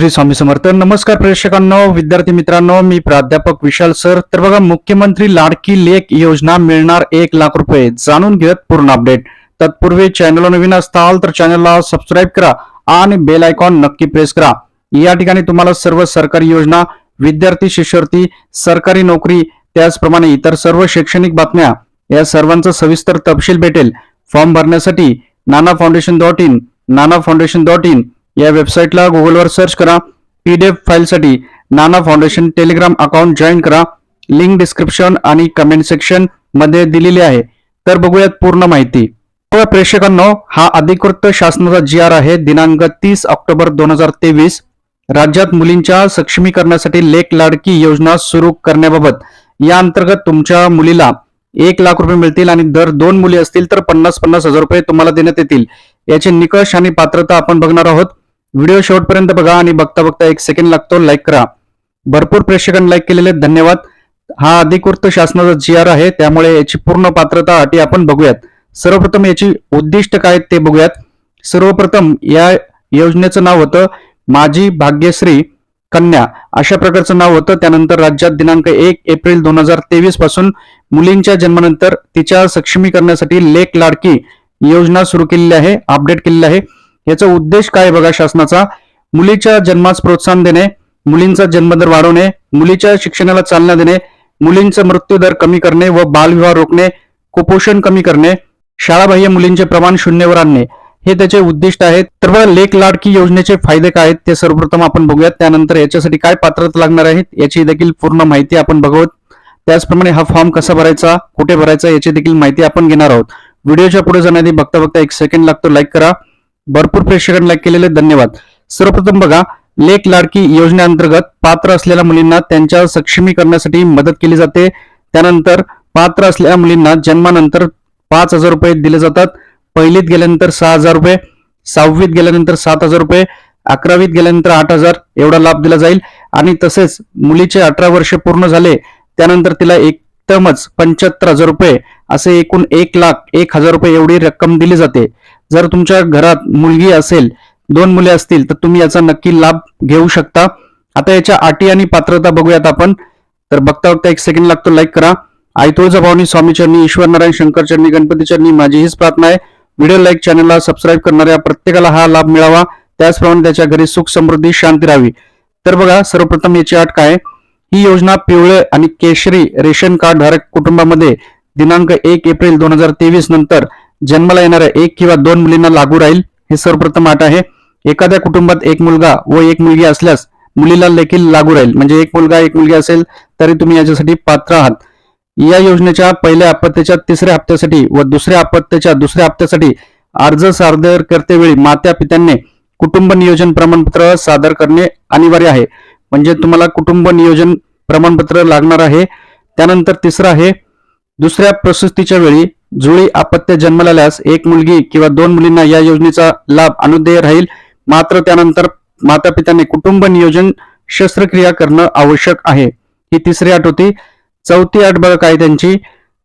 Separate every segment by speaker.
Speaker 1: श्री स्वामी समर्थ. नमस्कार प्रेक्षकांनो विद्यार्थी मित्रांनो मी प्राध्यापक विशाल सर. तर बघा मुख्यमंत्री लाडकी लेख योजना मिळणार एक लाख रुपये. जाणून घेत पूर्ण अपडेट. तत्पूर्वी चॅनलला नवीन असताल तर चॅनलला सबस्क्राईब करा आणि बेल आयकॉन नक्की प्रेस करा. या ठिकाणी तुम्हाला सर्व सरकारी योजना विद्यार्थी शिष्यवृत्ती सरकारी नोकरी त्याचप्रमाणे इतर सर्व शैक्षणिक बातम्या या सर्वांचा सविस्तर तपशील भेटेल. फॉर्म भरण्यासाठी Nana foundation dot in Nana foundation dot in या वेबसाईटला गुगलवर सर्च करा. पीडीएफ फाईलसाठी Nana foundation Telegram account join करा. लिंक डिस्क्रिप्शन आणि कमेंट सेक्शनमध्ये दिलेली आहे. तर बघूयात पूर्ण माहिती. प्रेक्षकांनो हा अधिकृत शासनाचा जी आर आहे. दिनांक तीस ऑक्टोबर दोन हजार तेवीस. राज्यात मुलींच्या सक्षमीकरणासाठी लेख लाडकी योजना सुरू करण्याबाबत. या अंतर्गत तुमच्या मुलीला एक लाख रुपये मिळतील आणि दर दोन मुली असतील तर पन्नास पन्नास हजार रुपये तुम्हाला देण्यात येतील. याचे निकष आणि पात्रता आपण बघणार आहोत. व्हिडिओ शेवटपर्यंत बघा आणि बघता बघता एक सेकंड लागतो लाईक करा. भरपूर प्रेक्षकांनी लाईक केलेले आहेत. धन्यवाद. हा अधिकृत शासनाचा जी आर आहे त्यामुळे याची पूर्ण पात्रता अटी आपण बघूयात. सर्वप्रथम याची उद्दिष्ट काय आहेत ते बघूयात. सर्वप्रथम या योजनेचं नाव होतं माझी भाग्यश्री कन्या. अशा प्रकारचं नाव होतं. त्यानंतर राज्यात दिनांक एक एप्रिल दोन हजार तेवीसपासून मुलींच्या जन्मानंतर तिच्या सक्षमीकरणासाठी लेख लाडकी योजना सुरू केलेली आहे अपडेट केलेली आहे. याचा उद्देश काय बघा शासनाचा? मुलीच्या जन्मास प्रोत्साहन देणे मुलींचा जन्मदर वाढवणे मुलीच्या शिक्षणाला चालना देणे मुलींचा मृत्यूदर कमी करणे व बालविवाह रोखणे कुपोषण कमी करणे शाळाबाह्य मुलींचे प्रमाण शून्यवर आणणे. हे त्याचे उद्दिष्ट आहेत. तर बघा लेख लाडकी योजनेचे फायदे काय आहेत ते सर्वप्रथम आपण बघूयात. त्यानंतर याच्यासाठी काय पात्रता लागणार आहेत याची देखील पूर्ण माहिती आपण बघूत त्याचप्रमाणे हा फॉर्म कसा भरायचा कुठे भरायचा याची देखील माहिती आपण घेणार आहोत. व्हिडिओच्या पुढे जाण्याआधी बघता बघता एक सेकंड लागतो. लाईक करा. भरपूर प्रेक्षकांना केलेले धन्यवाद. सर्वप्रथम बघा लेख लाडकी योजनेअंतर्गत पात्र असलेल्या मुलींना त्यांच्या सक्षमीकरणासाठी मदत केली जाते. त्यानंतर पात्र असलेल्या मुलींना जन्मानंतर पाच हजार रुपये दिले जातात. पहिलीत गेल्यानंतर सहा हजार रुपये सहावीत गेल्यानंतर सात हजार रुपये अकरावीत गेल्यानंतर आठ हजार एवढा लाभ दिला जाईल. आणि तसेच मुलीचे अठरा वर्ष पूर्ण झाले त्यानंतर तिला एकदमच पंच्याहत्तर हजार रुपये असे एकूण एक लाख एक हजार रुपये एवढी रक्कम दिली जाते. जर तुमच्या घरात मुलगी असेल दोन मुले असतील तर तुम्ही याचा नक्की लाभ घेऊ शकता. आता याच्या अटी आणि पात्रता बघूयात आपण. तर बघता बघता एक सेकंड लागतो लाईक करा. आई तुळजाभवानी स्वामी चरणी ईश्वर नारायण शंकर चरणी गणपती चरणी माझी हीच प्रार्थना आहे. व्हिडिओ लाईक चॅनलला सबस्क्राईब करणाऱ्या प्रत्येकाला हा लाभ मिळावा. त्याचप्रमाणे त्याच्या घरी सुख समृद्धी शांती राहावी. तर बघा सर्वप्रथम याची अट काय आहे? ही योजना पिवळे आणि केशरी रेशन कार्ड धारक कुटुंबामध्ये दिनांक एक एप्रिल दोन हजार तेवीस नंतर जन्माला येणाऱ्या एक किंवा दोन मुलींना लागू राहील हे सर्वप्रथम आठ आहे. एखाद्या कुटुंबात एक मुलगा व एक मुलगी असल्यास मुलीला देखील लागू राहील. म्हणजे एक मुलगा एक मुलगी असेल तरी तुम्ही याच्यासाठी पात्र आहात. या योजनेच्या पहिल्या आपत्तीच्या तिसऱ्या हप्त्यासाठी व दुसऱ्या आपत्तीच्या दुसऱ्या हप्त्यासाठी अर्ज सादर करतेवेळी मात्या पित्यांनी कुटुंब नियोजन प्रमाणपत्र सादर करणे अनिवार्य आहे. म्हणजे तुम्हाला कुटुंब नियोजन प्रमाणपत्र लागणार आहे. त्यानंतर तिसरं आहे दुसऱ्या प्रसूतीच्या वेळी जुळी अपत्य जन्माला आल्यास एक मुलगी किंवा दोन मुलींना या योजनेचा लाभ अनुदेय राहील. मात्र त्यानंतर माता पित्याने कुटुंब नियोजन शस्त्रक्रिया करणं आवश्यक आहे. ही तिसरी अट होती. चौथी अट बघा काय त्यांची.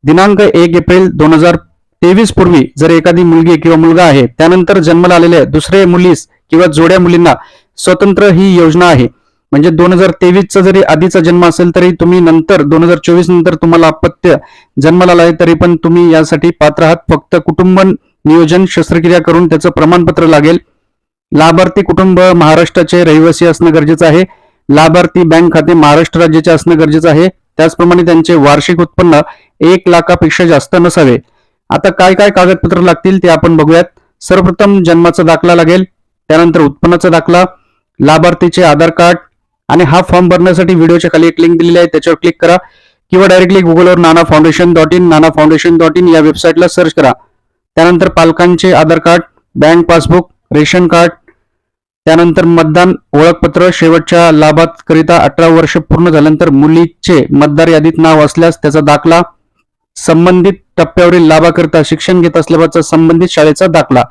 Speaker 1: दिनांक एक एप्रिल दोन हजार तेवीस पूर्वी जर एखादी मुलगी किंवा मुलगा आहे त्यानंतर जन्माला आलेल्या दुसरे मुलीस किंवा जोड्या मुलींना स्वतंत्र ही योजना आहे. म्हणजे दोन हजार तेवीसचा जरी आधीचा जन्म असेल तरी तुम्ही नंतर दोन हजार चोवीस नंतर तुम्हाला अपत्य जन्माला आलाय तरी पण तुम्ही यासाठी पात्र आहात. फक्त कुटुंब नियोजन शस्त्रक्रिया करून त्याचं प्रमाणपत्र लागेल. लाभार्थी कुटुंब महाराष्ट्राचे रहिवासी असणं गरजेचं आहे. लाभार्थी बँक खाते महाराष्ट्र राज्याचे असणं गरजेचं आहे. त्याचप्रमाणे त्यांचे वार्षिक उत्पन्न एक लाखापेक्षा जास्त नसावे. आता काय काय कागदपत्र लागतील ते आपण बघूयात. सर्वप्रथम जन्माचा दाखला लागेल त्यानंतर उत्पन्नाचा दाखला लाभार्थीचे आधार कार्ड आणि हा फॉर्म भरण्यासाठी व्हिडिओच्या खाली एक लिंक दिलेली आहे त्याच्यावर क्लिक करा. किंवा डायरेक्टली गुगलवर Nana foundation dot in Nana foundation dot in या वेबसाईटला सर्च करा. त्यानंतर पालकांचे Aadhaar card bank passbook ration card त्यानंतर मतदान ओळखपत्र शेवटच्या लाभाकरिता अठरा वर्ष पूर्ण झाल्यानंतर मुलीचे मतदार यादीत नाव असल्यास त्याचा दाखला संबंधित टप्प्यावरील लाभाकरिता शिक्षण घेत असल्याचा संबंधित शाळेचा दाखला.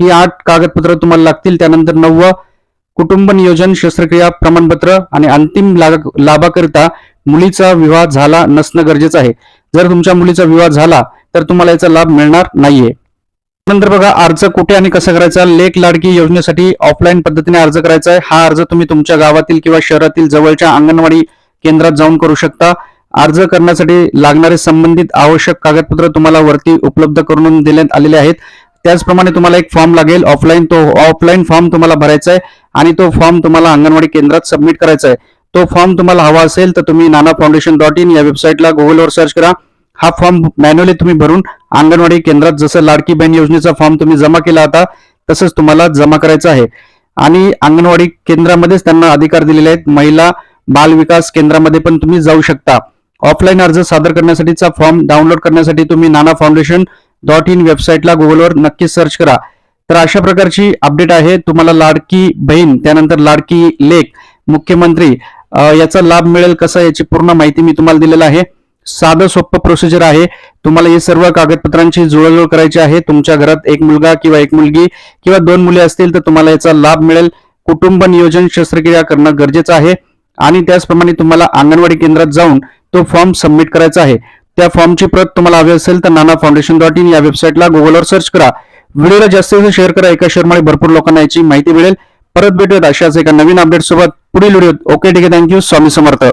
Speaker 1: ही आठ कागदपत्र तुम्हाला लागतील. त्यानंतर नववा कुटुंब नियोजन शस्त्रक्रिया प्रमाणपत्र आणि अंतिम लाभाकरिता मुलीचा विवाह झाला नसणं गरजेचं आहे. जर तुमच्या मुलीचा विवाह झाला तर तुम्हाला याचा लाभ मिळणार नाहीये. नंतर बघा अर्ज कुठे आणि कसा करायचा? लेख लाडकी योजनेसाठी ऑफलाईन पद्धतीने अर्ज करायचा आहे. हा अर्ज तुम्ही तुमच्या गावातील किंवा शहरातील जवळच्या अंगणवाडी केंद्रात जाऊन करू शकता. अर्ज करण्यासाठी लागणारे संबंधित आवश्यक कागदपत्र तुम्हाला वरती उपलब्ध करून देण्यात आलेले आहेत. त्याचप्रमाणे तुम्हाला एक फॉर्म लागेल. ऑफलाईन तो ऑफलाईन फॉर्म तुम्हाला भरायचा आहे आणि तो फॉर्म तुम्हाला अंगणवाडी केंद्रात सबमिट करायचा आहे. तो फॉर्म तुम्हाला हवा असेल तर तुम्ही नाना फाउंडेशन डॉट इन या वेबसाईटला गुगलवर सर्च करा. हा फॉर्म मॅन्युअली तुम्ही भरून अंगणवाडी केंद्रात जसं लाडकी बहीण योजनेचा फॉर्म तुम्ही जमा केला होता तसंच तुम्हाला जमा करायचा आहे. आणि अंगणवाडी केंद्रामध्येच त्यांना अधिकार दिलेले आहेत. महिला बाल विकास केंद्रामध्ये पण तुम्ही जाऊ शकता. ऑफलाईन अर्ज सादर करण्यासाठीचा फॉर्म डाउनलोड करण्यासाठी तुम्ही नाना फाउंडेशन डॉट इन वेबसाईटला गुगलवर नक्की सर्च करा. तर अशा प्रकारची अपडेट आहे. तुम्हाला लाडकी बहीण त्यानंतर लाडकी लेख मुख्यमंत्री याचा लाभ मिळेल कसा याची पूर्ण माहिती मी तुम्हाला दिलेलं आहे. साधं सोपं प्रोसिजर आहे. तुम्हाला हे सर्व कागदपत्रांची जुळजुळ करायची आहे. तुमच्या घरात एक मुलगा किंवा एक मुलगी किंवा दोन मुले असतील तर तुम्हाला याचा लाभ मिळेल. कुटुंब नियोजन शस्त्रक्रिया करणं गरजेचं आहे. आणि त्याचप्रमाणे तुम्हाला अंगणवाडी केंद्रात जाऊन तो फॉर्म सबमिट करायचा आहे. त्या फॉर्मची प्रत तुम्हाला हवी असेल तर नाना फाउंडेशन डॉट इन या वेबसाईटला गुगलवर सर्च करा. व्हिडिओला जास्तीत जास्त शेअर करा. एका शेअरमुळे भरपूर लोकांना याची माहिती मिळेल. परत भेटूयात अशाच एका नवीन अपडेट सोबत. पुढील व्हिडिओ ओके ठीक आहे. Thank you Swami Samarth.